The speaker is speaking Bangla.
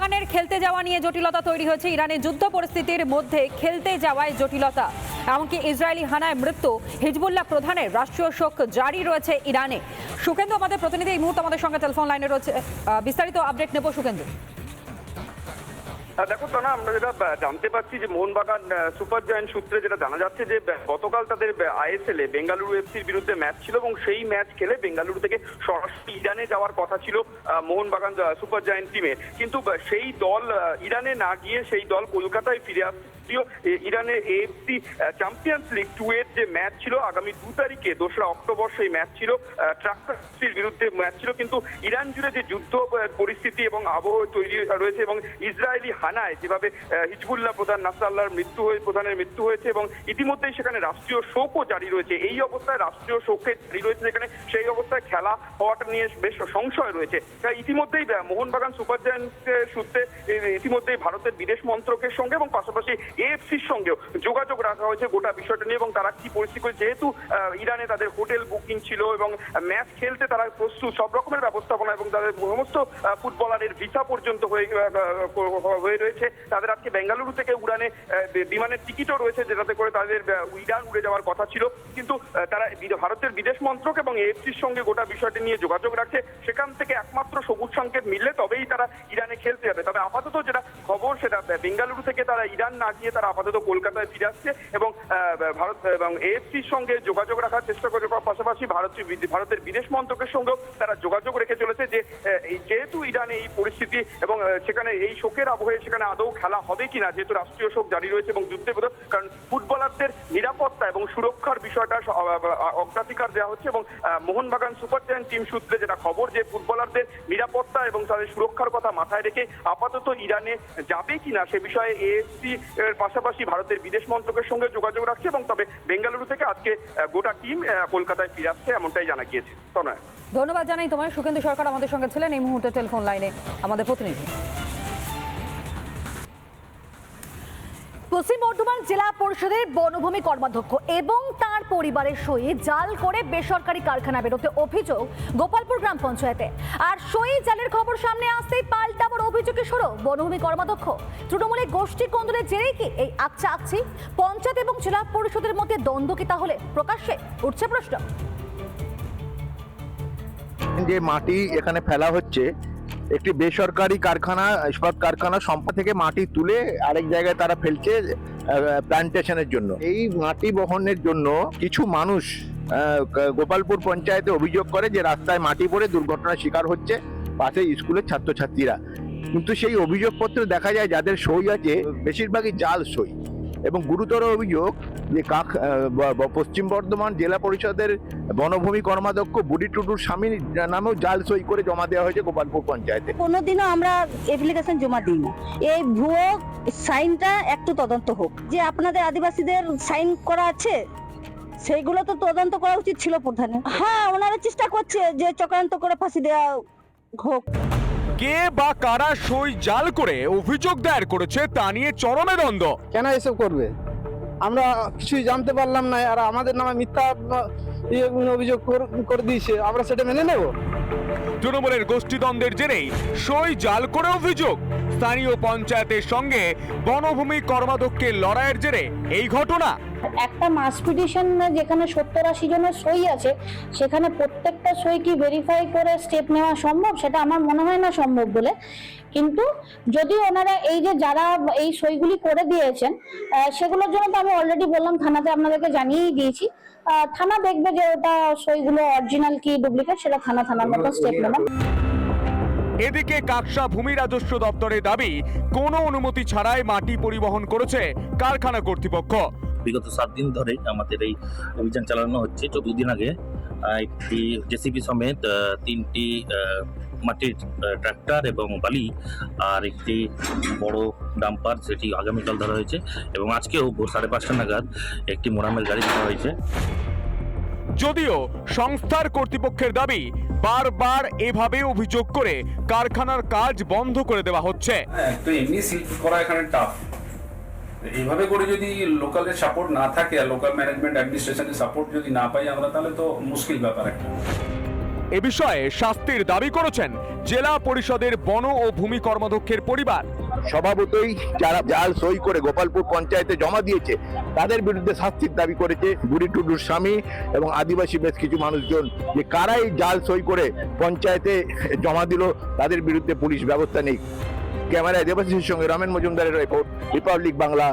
মোহনবাগানের খেলতে যাওয়া নিয়ে জটিলতা তৈরি হয়েছে ইরানে যুদ্ধ পরিস্থিতির মধ্যে খেলতে যাওয়ায় জটিলতা। এমনকি ইসরায়েলি হানায় মৃত্যু। হিজবুল্লাহ প্রধানের রাষ্ট্রীয় শোক জারি রয়েছে ইরানে। সুকেন্দু, আমাদের প্রতিনিধি এই মুহূর্তে আমাদের সঙ্গে টেলিফোন লাইনে রয়েছে। বিস্তারিত আপডেট নেব সুকেন্দু। দেখো না আমরা যেটা জানতে পারছি যে মোহনবাগান সুপার জয়েন্ট সূত্রে যেটা জানা যাচ্ছে যে গতকাল তাদের আইএসএল এ বেঙ্গালুরু এফসির বিরুদ্ধে ম্যাচ ছিল এবং সেই ম্যাচ খেলে বেঙ্গালুরু থেকে সরাসরি ইরানে যাওয়ার কথা ছিল মোহনবাগান সুপার জয়েন্ট টিমের কিন্তু সেই দল ইরানে না গিয়ে সেই দল কলকাতায় ফিরে আসছে যদিও এ- ইরানে এএফসি চ্যাম্পিয়ন্স লিগ টু এর যে ম্যাচ ছিল, আগামী দু তারিখে, দোসরা অক্টোবর সেই ম্যাচ ছিল ট্রাক্টর বিরুদ্ধে ম্যাচ ছিল। কিন্তু ইরান জুড়ে যে যুদ্ধ পরিস্থিতি এবং আবহ তৈরি রয়েছে এবং ইসরায়েলি হানায় যেভাবে হিজবুল্লাহ প্রধান নাসরাল্লাহর মৃত্যু হয়ে, প্রধানের মৃত্যু হয়েছে এবং ইতিমধ্যেই সেখানে রাষ্ট্রীয় শোকও জারি রয়েছে। এই অবস্থায় রাষ্ট্রীয় শোকে জারি রয়েছে যেখানে সেই অবস্থায় খেলা হওয়াটা নিয়ে বেশ সংশয় রয়েছে। তাই ইতিমধ্যেই মোহনবাগান সুপার জায়ান্টের সূত্রে ইতিমধ্যেই ভারতের বিদেশ মন্ত্রকের সঙ্গে এবং পাশাপাশি এএফসির সঙ্গেও যোগাযোগ রাখা হয়েছে গোটা বিষয়টা নিয়ে এবং তারা কি পরিস্থিতি যেহেতু ইরানে তাদের হোটেল বুকিং ছিল এবং ম্যাচ খেলতে তারা প্রস্তুত, সব রকমের ব্যবস্থাপনা এবং তাদের সমস্ত ফুটবলারের ভিসা পর্যন্ত হয়ে হয়ে রয়েছে। তাদের আজকে বেঙ্গালুরু থেকে উড়ানে বিমানের টিকিটও রয়েছে যেটাতে করে তাদের উইডান উড়ে যাওয়ার কথা ছিল। কিন্তু তারা ভারতের বিদেশ মন্ত্রক এবং এএফসির সঙ্গে গোটা বিষয়টি নিয়ে যোগাযোগ রাখছে। সেখান থেকে একমাত্র সবুজ সংকেত মিললে তবেই তারা ইরানে খেলতে যাবে। তবে আপাতত যেটা খবর, সেটা বেঙ্গালুরু থেকে তারা ইরান না গিয়ে তারা আপাতত কলকাতায় ফিরে আসছে এবং ভারত এবং এএফসির সঙ্গে যোগাযোগ রাখার চেষ্টা করে পাশাপাশি ভারত ভারতের বিদেশ মন্ত্রকের সঙ্গেও তারা যোগাযোগ রেখে চলেছে যে যেহেতু ইরানে এই পরিস্থিতি এবং সেখানে এই শোকের আবহে সেখানে আদৌ খেলা হবে কিনা, যেহেতু রাষ্ট্রীয় শোক জারি রয়েছে এবং যুদ্ধে বিরোধ কারণ ফুটবলারদের নিরাপত্তা এবং সুরক্ষার বিষয়টা অগ্রাধিকার দেওয়া হচ্ছে এবং মোহনবাগান সুপার জায়ান্ট টিম সূত্রে যেটা খবর যে, ফুটবলারদের নিরাপত্তা এবং তাদের সুরক্ষার কথা মাথায় রেখে আপাতত ইরানে যাবে কিনা, সে বিষয়ে এএফসি এর পাশাপাশি ভারতের বিদেশ মন্ত্রকের সঙ্গে যোগাযোগ রাখছে। এবং তবে বেঙ্গালুরু থেকে আজকে গোটা টিম কলকাতায় ফিরে আসছে, এমনটাই জানা গিয়েছে। তনয় ধন্যবাদ জানাই তোমায়। সুখেন্দু সরকার আমাদের সঙ্গে ছিলেন। এই মুহূর্তে টেলিফোন লাইনে আমাদের প্রতিনিধি। পশ্চিম বর্ধমান জেলা পরিষদের বনভূমি কর্মাধ্যক্ষ এবং তার পরিবারের সই জাল করে বেসরকারি কারখানা বেরোতে অভিযোগ গোপালপুর গ্রাম পঞ্চায়েতে। আর সই জালের খবর সামনে আসতেই পাল্টাবার অভিযোগে সরো বনভূমি কর্মাধ্যক্ষ তৃণমূলের গোষ্ঠী কন্দলের জেরেই কি এই আকচা আকছি পঞ্চায়েত এবং জেলা পরিষদের মধ্যে দ্বন্দ্ব কি তাহলে? প্রকাশ্যে উঠছে প্রশ্ন। যে মাটি এখানে ফেলা হচ্ছে একটি বেসরকারি কারখানা, ইস্পাত কারখানা সম্পদ থেকে মাটি তুলে আরেক জায়গায় তারা ফেলছে প্ল্যান্টেশনের জন্য। এই মাটি বহনের জন্য কিছু মানুষ গোপালপুর পঞ্চায়েতে অভিযোগ করে যে রাস্তায় মাটি পড়ে দুর্ঘটনার শিকার হচ্ছে পাশে স্কুলের ছাত্রছাত্রীরা। কিন্তু সেই অভিযোগপত্রে দেখা যায় যাদের সই আছে, বেশিরভাগই জাল সই। এবং গুরুতর অভিযোগ যে কাক পশ্চিম বর্ধমান জেলা পরিষদের বনভূমি কর্মাধ্যক্ষ বুড়ি টুডুর স্বামী নামেও জাল সই করে জমা দেওয়া হয়েছে গোপালপুর পঞ্চায়েতে। কোনোদিনও আমরা অ্যাপ্লিকেশন জমা দিই না এই ভুয়ো সাইনটা একটু তদন্ত হোক। যে আপনাদের আদিবাসীদের সাইন করা আছে, সেইগুলো তো তদন্ত করা উচিত ছিল প্রধানে হ্যাঁ ওনারা চেষ্টা করছে যে চক্রান্ত করে ফাঁসি দেওয়া হোক। কে বা কারা সই জাল করে অভিযোগ দায়ের করেছে তা নিয়ে চরমে দ্বন্দ্ব। কেন এসব করবে? আমরা কিছুই জানতে পারলাম না আর আমাদের নামে মিথ্যা অভিযোগ করে দিয়েছে আমরা সেটা মেনে নেব? তৃণমূলের গোষ্ঠীদ্বন্দ্বের জেরেই সই জাল করে অভিযোগ। স্থানীয় পঞ্চায়েতের সঙ্গে বনভূমি কর্মাধ্যক্ষের লড়াইয়ের জেরে এই ঘটনা। একটা মাস পিটিশন যেখানে সত্তর আশি জনের সই আছে সেখানে প্রত্যেকটা সই কি ভেরিফাই করে স্টেপ নেওয়া সম্ভব? সেটা আমার মনে হয় না সম্ভব বলে। কিন্তু যদি ওনারা এই যে যারা এই সইগুলি করে দিয়েছেন সেগুলোর জন্য তো আমি অলরেডি বললাম থানাতে আপনাদেরকে জানিয়েই দিয়েছি। থানা দেখবে যে ওটা সইগুলো অরিজিনাল কি ডুপ্লিকেট সেটা থানা থানার মতো স্টেপ নেবে। এদিকে কাকসা ভূমি রাজস্ব দপ্তরের দাবি কোনো অনুমতি ছাড়াই মাটি পরিবহন করেছে কারখানা কর্তৃপক্ষ। বিগত সাত দিন ধরে আমাদের এই অভিযান চালানো হচ্ছে। চোদ্দ দিন আগে একটি জেসিবি সমেত তিনটি মাটির ট্রাক্টর এবং বালি আর একটি বড় ডাম্পার সেটি আগামীকাল ধরা হয়েছে এবং আজকেও ভোর সাড়ে পাঁচটা নাগাদ একটি মোরামের গাড়ি ধরা হয়েছে। যদিও সংস্থার কর্তৃপক্ষের দাবি বারবার এভাবে অভিযোগ করে কারখানার কাজ বন্ধ করে দেওয়া হচ্ছে। হ্যাঁ এমনি সিল করা এখানে টাফ এইভাবে করে যদি লোকালের সাপোর্ট না থাকে আর লোকাল ম্যানেজমেন্ট অ্যাডমিনিস্ট্রেশনের সাপোর্ট যদি না পাই আমরা তাহলে তো মুশকিল ব্যাপার একটা। এ বিষয়ে শাস্তির দাবি করেছেন জেলা পরিষদের বন ও ভূমি কর্মাধ্যক্ষের পরিবার। স্বভাবতই যারা জাল সই করে গোপালপুর পঞ্চায়েতে জমা দিয়েছে তাদের বিরুদ্ধে শাস্তির দাবি করেছে বুড়ি টুডুর স্বামী এবং আদিবাসী বেশ কিছু মানুষজন। যে কারাই জাল সই করে পঞ্চায়েতে জমা দিল তাদের বিরুদ্ধে পুলিশ ব্যবস্থা নেই। ক্যামেরায় দেবাশিসের সঙ্গে রমেন মজুমদারের রিপোর্ট রিপাবলিক বাংলা